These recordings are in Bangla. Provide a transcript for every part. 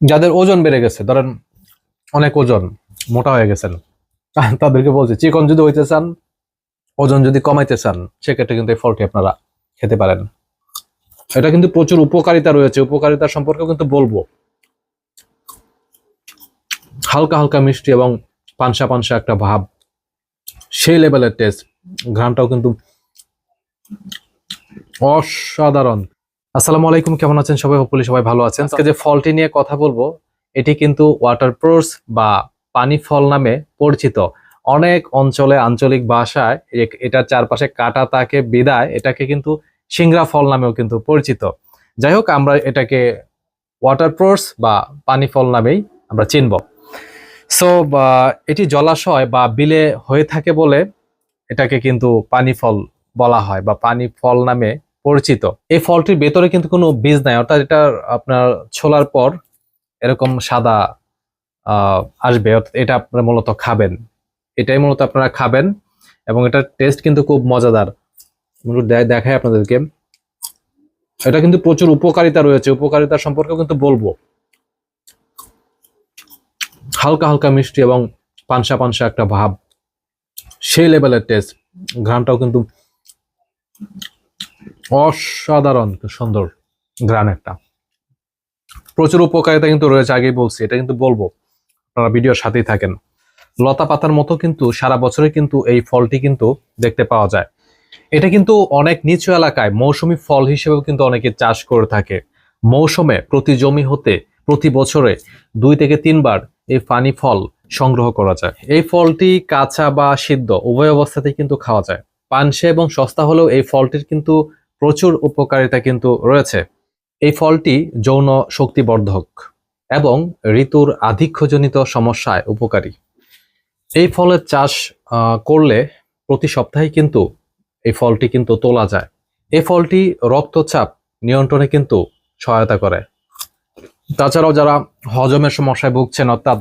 যাদের ওজন বেড়ে গেছে, ধরেন অনেক ওজন, মোটা হয়ে গেছেন তাদেরকে বলছি, চিকন যদি হইতে চান, ওজন যদি কমাইতে চান, সেক্ষেত্রে কিন্তু এই ফলটি আপনারা খেতে পারেন। এটা কিন্তু প্রচুর উপকারিতা রয়েছে। উপকারিতা সম্পর্কে কিন্তু বলব। হালকা হালকা মিষ্টি এবং পানসা পানসা একটা ভাব, সেই লেভেলের টেস্ট ঘ্রাণটাও কিন্তু অসাধারণ। আসসালামু আলাইকুম, কেমন আছেন সবাই? হোপলি সবাই ভালো আছেন। আজকে যে ফলটি নিয়ে কথা বলব, এটি কিন্তু ওয়াটার প্রোর্স বা পানি ফল নামে পরিচিত। অনেক অঞ্চলে আঞ্চলিক ভাষায় এটার চারপাশে কাটা তাকে বিদায়, এটাকে কিন্তু সিংড়া ফল নামেও কিন্তু পরিচিত। যাই হোক, আমরা এটাকে ওয়াটার প্রোর্স বা পানি ফল নামেই আমরা চিনব। সো এটি জলাশয় বা বিলে হয়ে থাকে বলে এটাকে কিন্তু পানি ফল বলা হয় বা পানি ফল নামে পরিচিত। এই ফলটির ভেতরে কিন্তু কোনো বীজ নাই, অর্থাৎ এটা আপনার ছোলার পর এরকম সাদা আসবে এটা আপনারা মূলত খাবেন। এটাই মূলত আপনারা খাবেন এবং এটার টেস্ট কিন্তু খুব মজাদার। একটু আপনাদেরকে। এটা কিন্তু প্রচুর উপকারিতা রয়েছে, উপকারিতা সম্পর্কে কিন্তু বলব। হালকা হালকা মিষ্টি এবং পানসা পানসা একটা ভাব। সেই লেভেলের টেস্ট ঘ্রাণটাও কিন্তু অসাধারণ, সুন্দর ঘ্রাণ একটা। প্রচুর উপকারিতা কিন্তু রয়েছে, আগেই বলছি, এটা কিন্তু বলব। আপনারা ভিডিওর সাথেই থাকেন। লতা পাতার মতো কিন্তু সারা বছরে কিন্তু এই ফলটি কিন্তু দেখতে পাওয়া যায়। এটা কিন্তু অনেক নিচু এলাকায় মৌসুমী ফল হিসেবেও কিন্তু অনেকে চাষ করে থাকে। মৌসুমে প্রতি জমি হতে প্রতি বছরে দুই থেকে তিনবার এই পানি ফল সংগ্রহ করা যায়। এই ফলটি কাঁচা বা সিদ্ধ, উভয় অবস্থাতেই কিন্তু খাওয়া যায়। পানসে এবং সস্তা হলেও এই ফলটির কিন্তু প্রচুর উপকারিতা কিন্তু রয়েছে। এই ফলটি যৌন শক্তিবর্ধক এবং ঋতুর আধিক্যজনিত সমস্যায় উপকারী। এই ফলের চাষ করলে প্রতি সপ্তাহে কিন্তু এই ফলটি কিন্তু তোলা যায়। এই ফলটি রক্তচাপ নিয়ন্ত্রণে কিন্তু সহায়তা করে। তাছাড়াও যারা হজমের সমস্যায় ভুগছেন, অর্থাৎ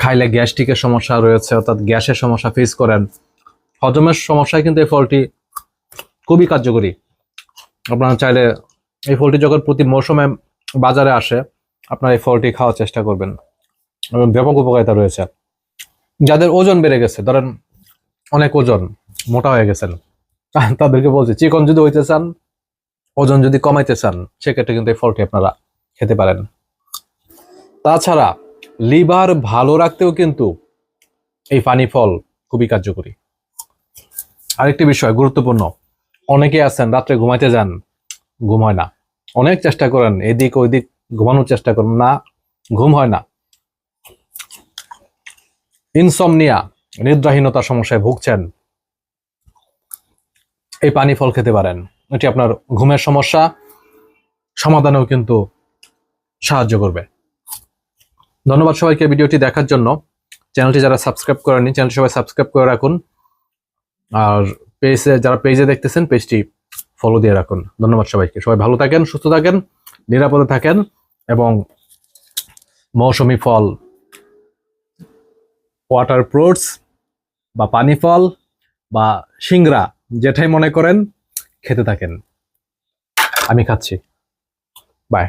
খাইলে গ্যাস্ট্রিকের সমস্যা রয়েছে, অর্থাৎ গ্যাসের সমস্যা ফেস করেন, হজমের সমস্যায় কিন্তু এই ফলটি খুবই কার্যকরী। আপনারা চাইলে এই ফলটি যখন প্রতি মৌসুমে বাজারে আসে, আপনারা এই ফলটি খাওয়ার চেষ্টা করবেন এবং ব্যাপক উপকারিতা রয়েছে। যাদের ওজন বেড়ে গেছে, ধরেন অনেক ওজন, মোটা হয়ে গেছেন, তাদেরকে বলছি, চিকন যদি হইতে চান, ওজন যদি কমাইতে চান, সেক্ষেত্রে কিন্তু এই ফলটি আপনারা খেতে পারেন। তাছাড়া লিভার ভালো রাখতেও কিন্তু এই পানি ফল খুবই কার্যকরী। আরেকটি বিষয় গুরুত্বপূর্ণ অনেকে আছেন, রাত্রে ঘুমাইতে যান, ঘুম হয় না। অনেক চেষ্টা করেন, এদিক ওইদিক ঘুমানোর চেষ্টা করেন, না, ঘুম হয় না। ইনসমনিয়া নিদ্রাহীনতার সমস্যায় ভুগছেন। এই পানি ফল খেতে পারেন, এটি আপনার ঘুমের সমস্যা, সমাধানেও কিন্তু সাহায্য করবে। ধন্যবাদ সবাইকে ভিডিওটি দেখার জন্য। চ্যানেলটি যারা সাবস্ক্রাইব করেননি, চ্যানেলটি সবাই সাবস্ক্রাইব করে রাখুন। আর পেজে, যারা পেজে দেখতেছেন, পেজটি ফলো দিয়ে রাখুন। ধন্যবাদ সবাইকে। সবাই ভালো থাকেন, সুস্থ থাকেন, নিরাপদে থাকেন এবং মৌসুমি ফল ওয়াটার ফ্রুটস বা পানি ফল বা সিংড়া, যেটাই মনে করেন, খেতে থাকেন। আমি খাচ্ছি। বাই